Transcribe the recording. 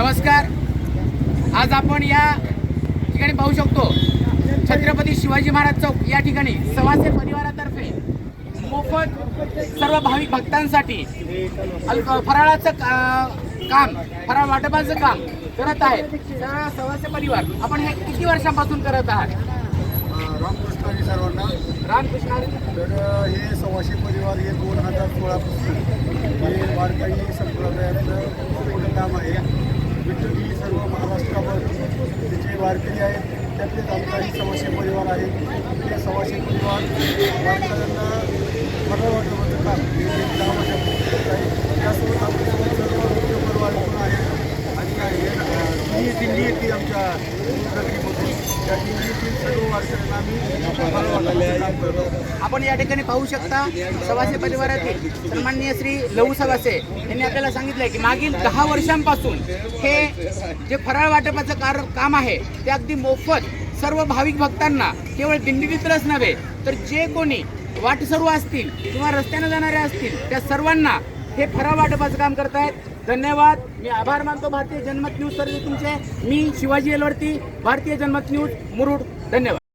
नमस्कार. आज आपण या ठिकाणी पाहू शकतो छत्रपती शिवाजी महाराज चौक या ठिकाणी सवासे परिवारातर्फे मोफत सर्व भाविक भक्तांसाठी फराळाचं काम फराळ वाटपाचं काम करत आहे तर सवासे परिवार आपण हे किती वर्षांपासून करत आहात? रामकृष्ण सर्वांना. रामकृष्ण. तर हे सव्वाशे परिवार हे दोन हजार सोळापासून हे वारकरी संप्रदायातलं मोठं काम आहे विठ्ठली सर्व महाराष्ट्रावर जे वारकरी आहेत त्यातलेच आमचाही सव्वाशे परिवार आहे. ते सव्वाशे परिवार वारकऱ्यांना फरळ वाटपाचं काम हे दहा आहे. त्यासोबत आमच्या सर्व मुख्य परिवार पण आहे आणि हे अ, ही दिंडी येते आमच्या आपण या ठिकाणी पाहू शकता सवासे परिवारातील सन्माननीय श्री लहू सवासे यांनी आपल्याला सांगितलंय की मागील दहा वर्षांपासून हे जे फराळ वाटपाचं कार काम आहे ते अगदी मोफत सर्व भाविक भक्तांना केवळ दिंडीतच नव्हे तर जे कोणी वाटसरू असतील किंवा रस्त्यानं जाणारे असतील त्या सर्वांना हे फराळ वाटपाचं काम करतायत. धन्यवाद. मी आभार मानतो. भारतीय जनमत न्यूज सर्व तुमचे. मी शिवाजी एलवरती भारतीय जनमत न्यूज मुरुड. धन्यवाद.